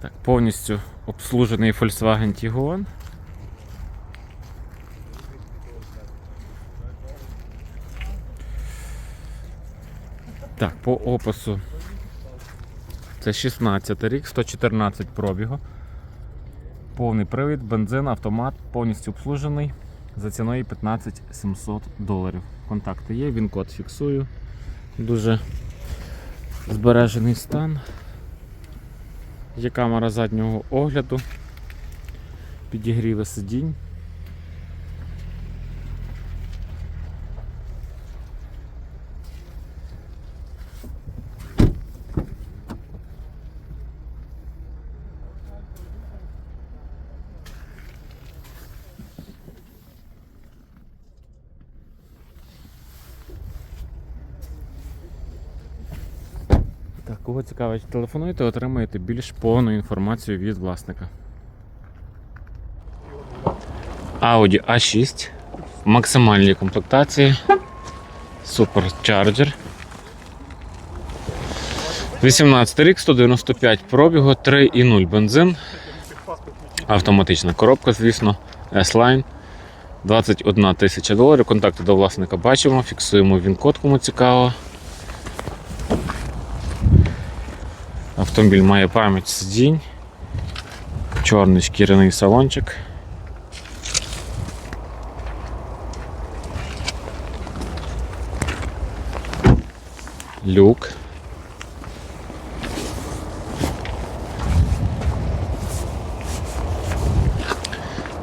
Так, повністю обслужений Volkswagen Tiguan. Так, по опису. Це 16 рік, 114 пробігу. Повний привід, бензин, автомат, повністю обслужений за ціною 15 700 доларів. Контакти є, він код фіксую. Дуже збережений стан. Є камера заднього огляду, підігріви сидінь. Так, кого цікавить, телефонуйте, отримаєте більш повну інформацію від власника. Audi A6 в максимальній комплектації. Supercharger. 18 рік, 195 пробігу, 3,0 бензин. Автоматична коробка, звісно, S-Line. 21 тисяча доларів. Контакти до власника бачимо, фіксуємо він-код, кому цікаво. Автомобіль має пам'ять сидінь, чорний шкіряний салончик. Люк.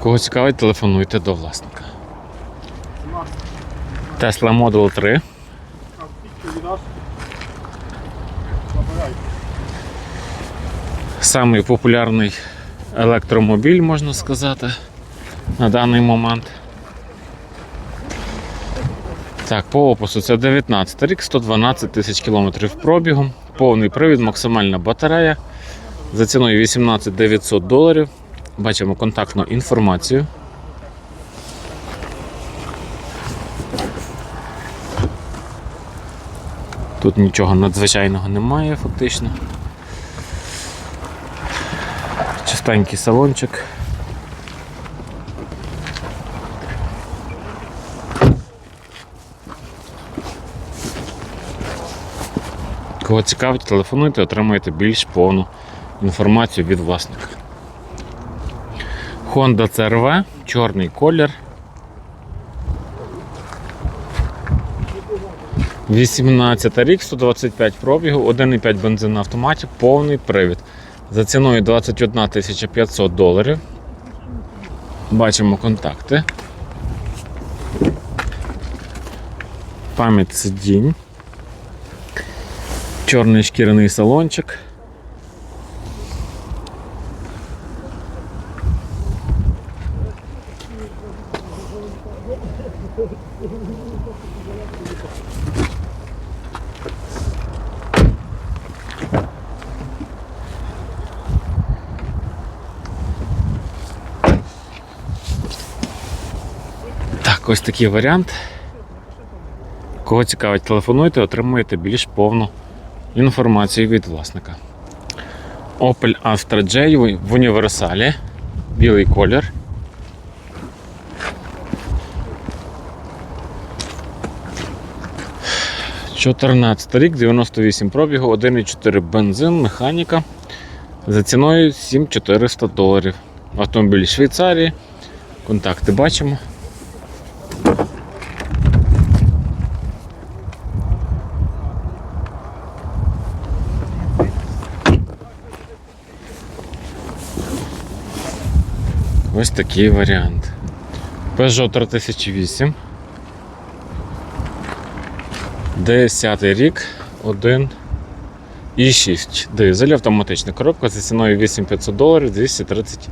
Кого цікавить, телефонуйте до власника. Tesla Model 3. Самий популярний електромобіль, можна сказати, на даний момент. Так, по опису це 19 рік, 112 тисяч кілометрів пробігу, повний привід, максимальна батарея. За ціною 18 900 доларів. Бачимо контактну інформацію. Тут нічого надзвичайного немає, фактично. Чистенький салончик. Кого цікавить, телефонуйте, отримаєте більш повну інформацію від власника. Honda CRV, чорний колір. 18 рік, 125 пробігу, 1,5 бензин на автоматі, повний привід. За ціною 21 500 доларів. Бачимо контакти. Пам'ять сидінь. Чорний шкіряний салончик. Ось такий варіант. Кого цікавить, телефонуйте, отримуєте більш повну інформацію від власника. Opel Astra J в універсалі. Білий колір. Чотирнадцятий рік, 98 пробігу, 1,4 бензин, механіка. За ціною 7400 доларів. Автомобіль Швейцарії. Контакти бачимо. Ось такий варіант. Peugeot 3008. 10 рік, 1 і 6. Дизель, автоматична коробка за ціною 8500 доларів, 230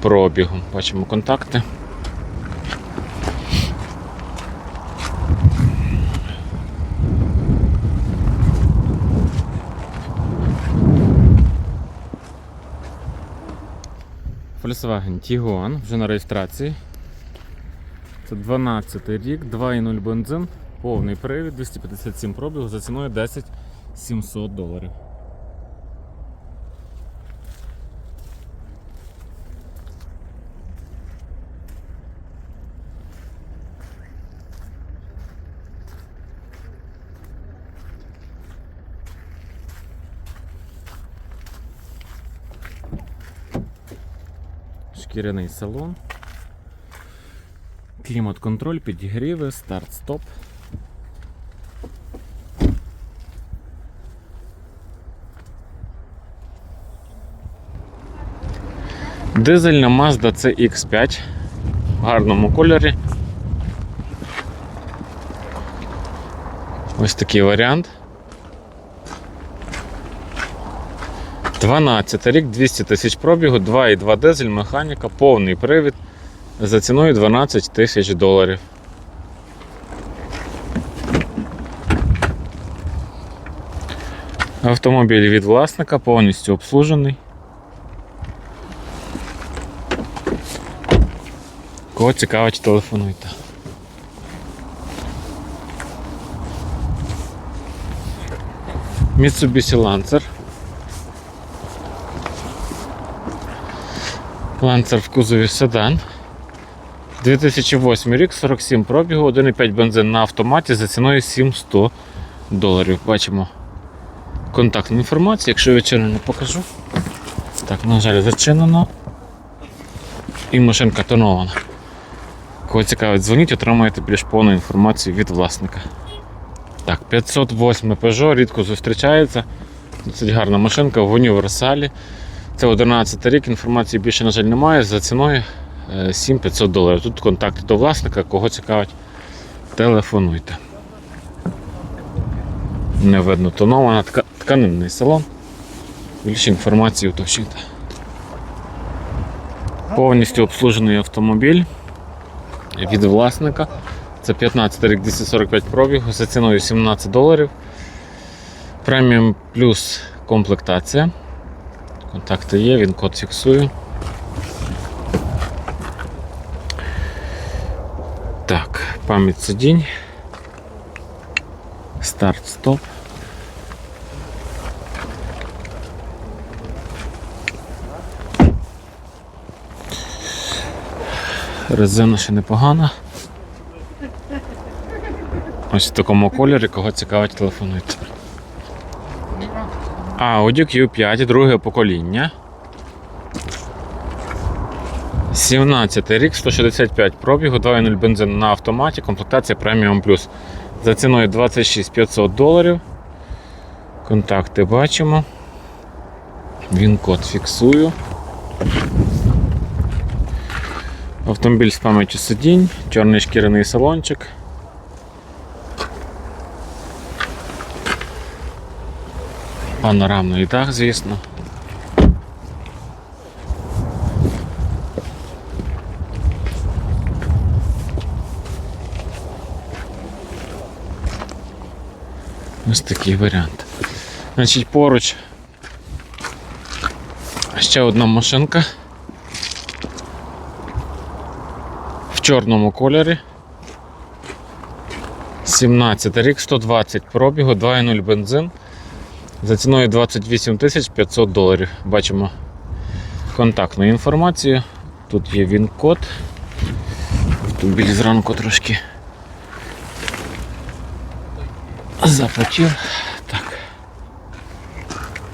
пробігу. Бачимо контакти. Volkswagen Tiguan вже на реєстрації. Це 12 рік, 2,0 бензин, повний привід, 257 пробігу за ціною 10 700 доларів. Шкіряний салон. Клімат-контроль, підігріви, старт-стоп. Дизельна Mazda CX5 в гарному кольорі. Ось такий варіант. 12 рік, 200 тисяч пробігу, 2,2 дизель, механіка, повний привід за ціною 12 тисяч доларів. Автомобіль від власника повністю обслужений. Кого цікавить, телефонуйте. Mitsubishi Lancer. Lancer в кузові седан. 2008 рік, 47 пробігу, 1,5 бензин на автоматі за ціною 700 доларів. Бачимо контактну інформацію, якщо відчинено, не покажу. Так, на жаль, зачинено. І машинка тонована. Кого цікавить, дзвоніть, отримаєте більш повну інформацію від власника. Так, 508 Peugeot рідко зустрічається. Досить гарна машинка в універсалі. Це 11 рік, інформації більше, на жаль, немає. За ціною е, 7500 доларів. Тут контакти до власника, кого цікавить, телефонуйте. Не видно тонована, тка- тканинний салон. Більше інформації уточнюйте. Повністю обслужений автомобіль від власника. Це 15 рік 245 пробігу за ціною 17 доларів. Преміум плюс комплектація. Контакти є, він код фіксує. Так, пам'ять сидінь. Старт, стоп. Резина ще непогана. Ось в такому кольорі, кого цікавить, телефонуйте. Audi Q5, друге покоління. 17 рік, 165 пробігу, 2.0 бензин на автоматі, комплектація Premium Plus. За ціною 26 500 доларів. Контакти бачимо. Він код фіксую. Автомобіль з пам'яттю сидінь, чорний шкіряний салончик. Панорамний дах, звісно. Ось такий варіант. Значить, поруч ще одна машинка в чорному кольорі. 17 рік, 120 пробігу, 2.0 бензин за ціною 28 500 доларів. Бачимо контактну інформацію. Тут є він-код. Автомобіль зранку трошки започив. Так.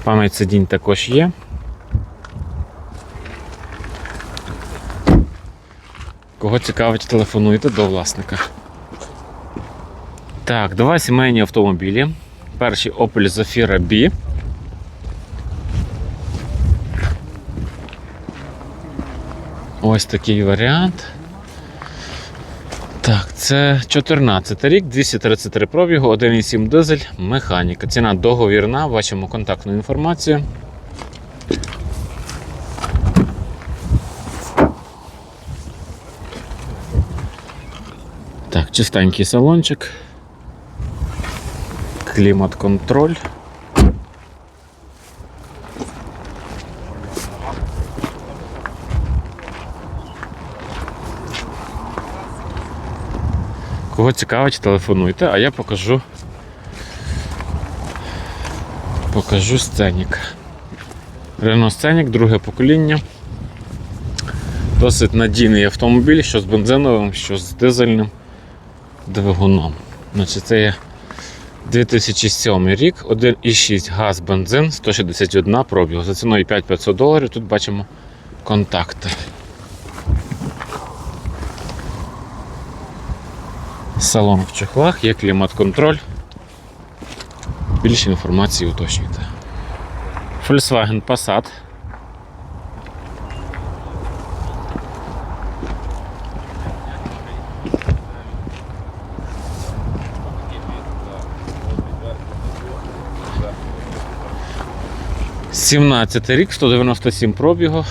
Пам'ять сидінь також є. Кого цікавить, телефонуйте до власника. Так, два сімейні автомобілі. Перший Opel Zafira B. Ось такий варіант. Так, це 14 рік, 233 пробігу, 1,7 дизель, механіка. Ціна договірна, бачимо контактну інформацію. Так, чистенький салончик. Клімат-контроль. Кого цікавить, телефонуйте, а я покажу. Покажу сценік. Renault Сценік, друге покоління. Досить надійний автомобіль, що з бензиновим, що з дизельним двигуном. Значить, це є 2007 рік, 1,6 газ бензин, 161 пробіг. За ціною 5500 доларів. Тут бачимо контакти. Салон в чехлах, є клімат-контроль. Більше інформації уточнюйте. Volkswagen Passat. Сімнадцятий рік, 197 пробігу,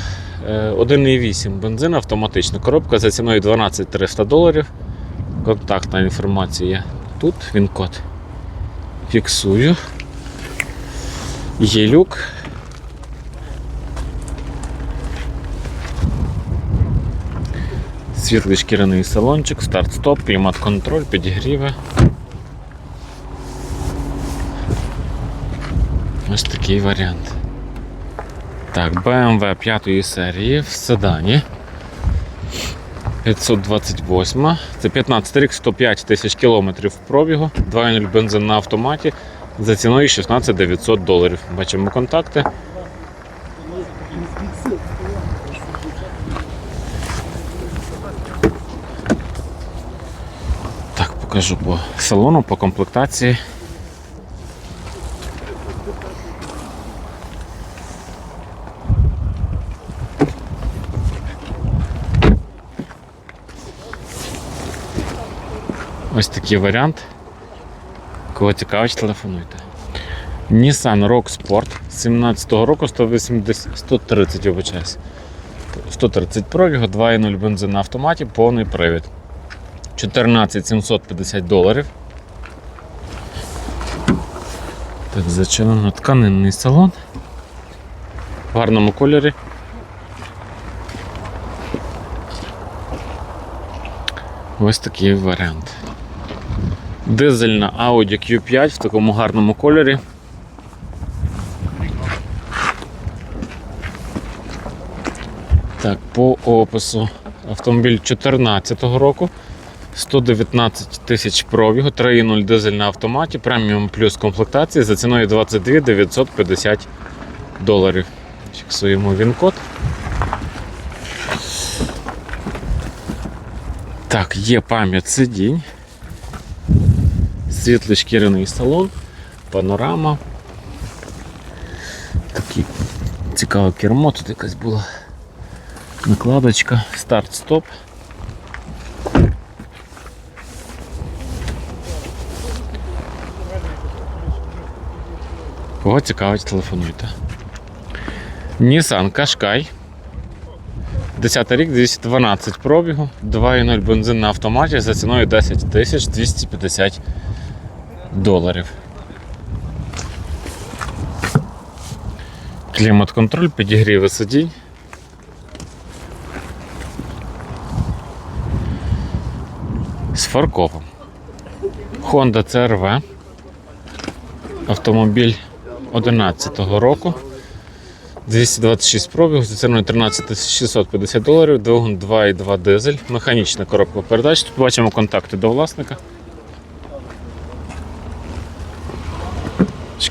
е, 1,8 бензин, автоматична коробка за ціною 12 300 доларів. Контактна інформація тут, він код. Фіксую. Є люк. Світлий шкіряний салончик, старт-стоп, клімат-контроль, підігріви. Ось такий варіант. Так, BMW 5 серії в седані. 528. Це 15 рік, 105 тисяч кілометрів пробігу, 2.0 бензин на автоматі за ціною 16 900 доларів. Бачимо контакти. Так, покажу по салону, по комплектації. Ось такий варіант. Кого цікавить, телефонуйте. Nissan Rock Sport 17-го року 180, 130 вибачаюсь. 130 пробігу, 2.0 бензин на автоматі, повний привід. 14 750 доларів. Так, зачинено тканинний салон. В гарному кольорі. Ось такий варіант. Дизельна Audi Q5 в такому гарному кольорі. Так, по опису автомобіль 2014 року. 119 тисяч пробігу, 3.0 дизель на автоматі, преміум плюс комплектації за ціною 22 950 доларів. Фіксуємо він-код. Так, є пам'ять сидінь. Світлий шкіряний салон, панорама. Такий цікаве кермо, тут якась була накладочка, старт-стоп. Кого цікавить, телефонуйте. Nissan Qashqai. 10 рік, 212 пробігу, 2,0 бензин на автоматі за ціною 10 тисяч 250 доларів. Клімат-контроль, підігріви сидінь. З фаркопом. Honda CRV. Автомобіль 11-го року. 226 пробігів, за ціною 13 650 доларів, двигун 2,2 дизель, механічна коробка передач. Тут бачимо контакти до власника.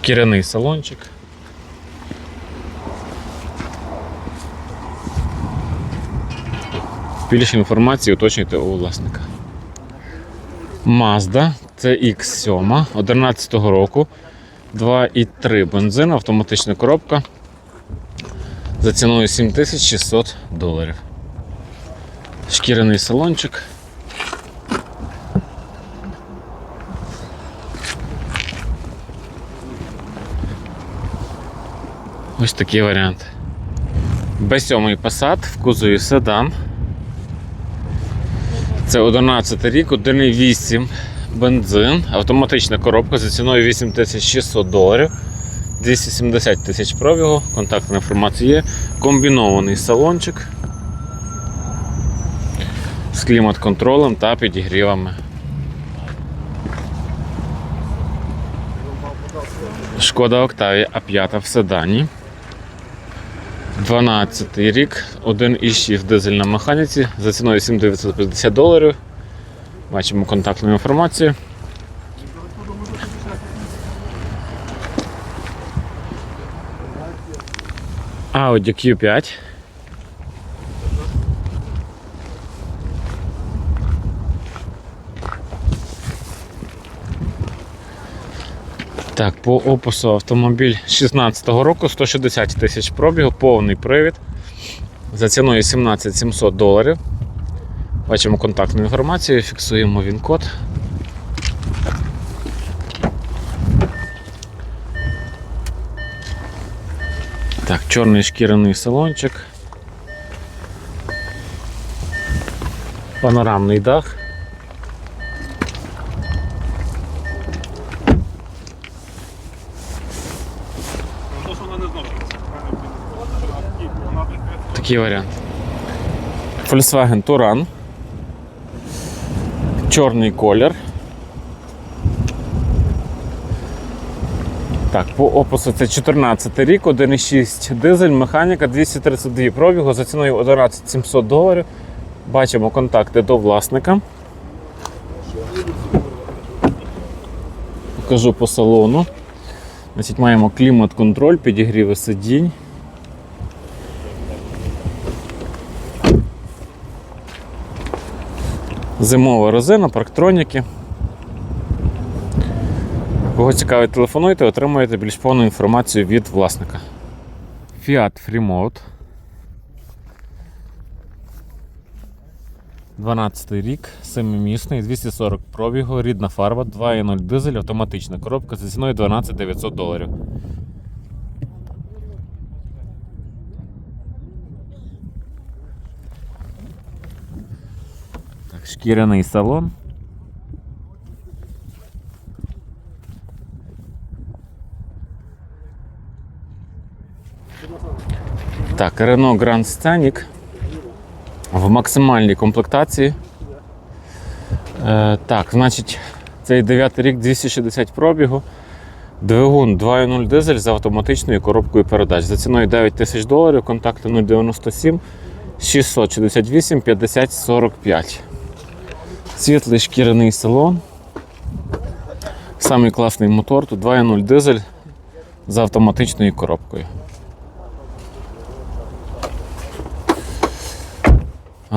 Шкіряний салончик. Більше інформації уточнюйте у власника. Mazda CX7 11 року. 2,3 бензин, автоматична коробка. За ціною 7600 доларів. Шкіряний салончик. Ось такий варіант. Б7 Passat в кузові седан. Це 11 рік, 1,8 бензин, автоматична коробка за ціною 8600 доларів. 270 тисяч пробігу, контактна інформація є. Комбінований салончик з клімат-контролем та підігрівами. Шкода Октавія А5 в седані. 12 рік, 1,6 дизель на механіці за ціною 7950 доларів. Бачимо контактну інформацію. Audi Q5. Так, по опису автомобіль 16-го року 160 тисяч пробігу, повний привід. За ціною 17 700 доларів. Бачимо контактну інформацію, фіксуємо він код. Так, чорний шкіряний салончик. Панорамний дах. Такий варіант. Volkswagen Touran. Чорний колір. Так, по опису це 14 рік, 1,6 дизель, механіка 232 пробігу за ціною 11 700 доларів. Бачимо контакти до власника. Покажу по салону. Значить, маємо клімат-контроль, підігріви сидінь. Зимова резина, парктроніки. Кого цікавить, телефонуйте, отримуєте більш повну інформацію від власника. Fiat Freemode. 12 рік, 7-місний, 240 пробігу, рідна фарба, 2.0 дизель, автоматична коробка за ціною 12 900 доларів. Так, шкіряний салон. Так, Renault Grand Scenic в максимальній комплектації. Е, так, значить, цей 9 рік 260 пробігу. Двигун 2.0 дизель з автоматичною коробкою передач. За ціною 9 тисяч доларів, контакти 097 668 50 45. Світлий шкіряний салон. Самий класний мотор, тут 2.0 дизель з автоматичною коробкою.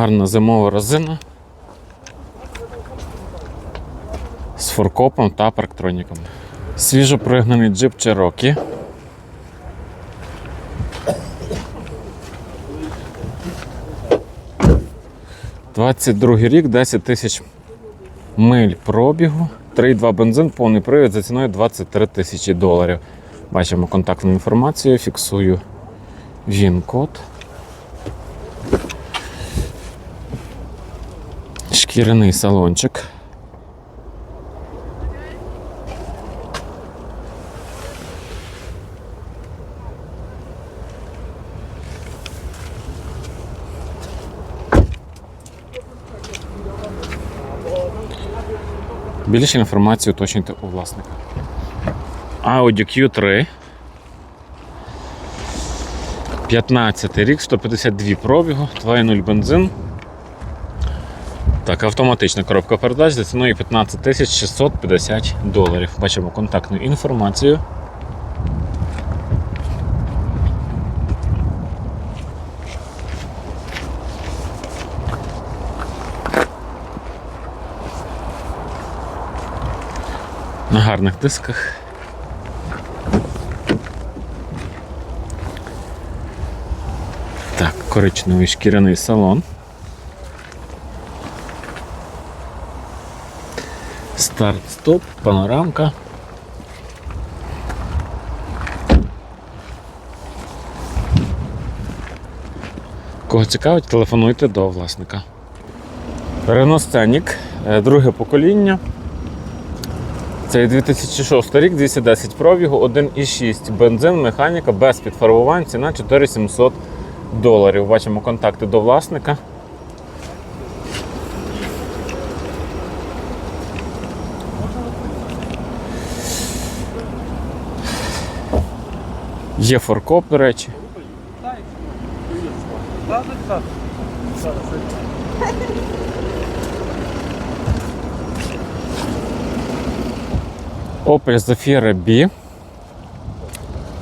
Гарна зимова резина з форкопом та парктроніком. Свіжо пригнаний джип Cherokee. Двадцять рік, 10 тисяч миль пробігу, 3,2 бензин, повний привід за ціною 23 тисячі доларів. Бачимо контактну інформацію, фіксую він-код. Шкіряний салончик. Більше інформації уточнюйте у власника. Audi Q3. 15 рік, 152 пробігу, 2.0 бензин. Так, автоматична коробка передач за ціною 15 650 доларів. Бачимо контактну інформацію. На гарних дисках. Так, коричневий шкіряний салон. Старт-стоп, панорамка. Кого цікавить, телефонуйте до власника. Renault Scenic, е, друге покоління. Це 2006 рік, 210 пробігу, 1,6 бензин, механіка без підфарбувань, ціна 4700 доларів. Бачимо контакти до власника. Є форкоп, до речі. Opel Zafira B.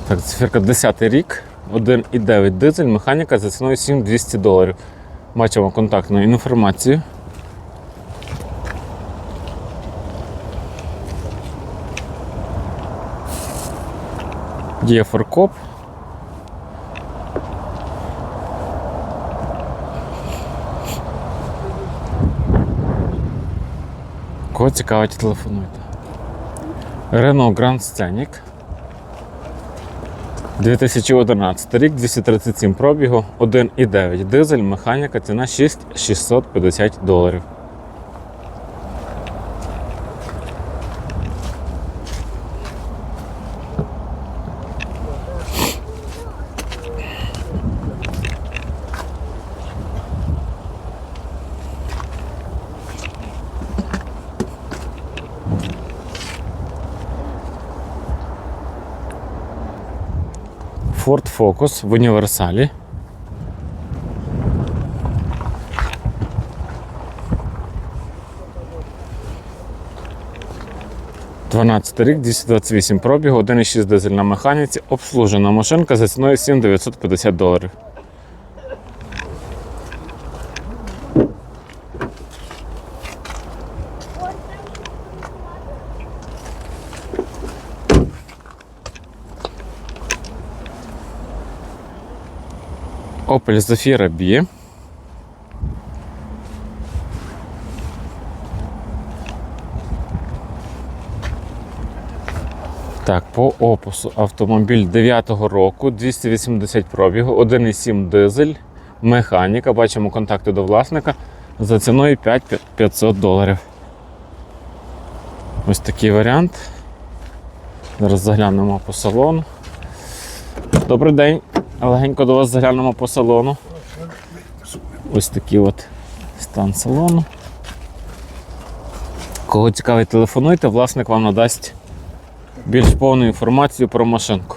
Так, Zafira 10 рік, 1,9 дизель, механіка за ціною 7200 доларів. Бачимо контактну інформацію. Є форкоп. Кого цікавить, телефонуйте. Renault Grand Scenic. 2011 рік, 237 пробігу, 1,9 дизель, механіка, ціна 6650 доларів. Ford Focus в універсалі. Дванадцятий рік, 228 пробігу, 1,6 дизель на механіці, обслужена машинка за ціною 7950 доларів. Zafira B. Так, по опису автомобіль 9-го року, 280 пробігу, 1,7 дизель, механіка. Бачимо контакти до власника за ціною 5500 доларів. Ось такий варіант. Зараз заглянемо по салону. Добрий день. Легенько до вас заглянемо по салону. Ось такий от стан салону. Кого цікавить, телефонуйте, власник вам надасть більш повну інформацію про машинку.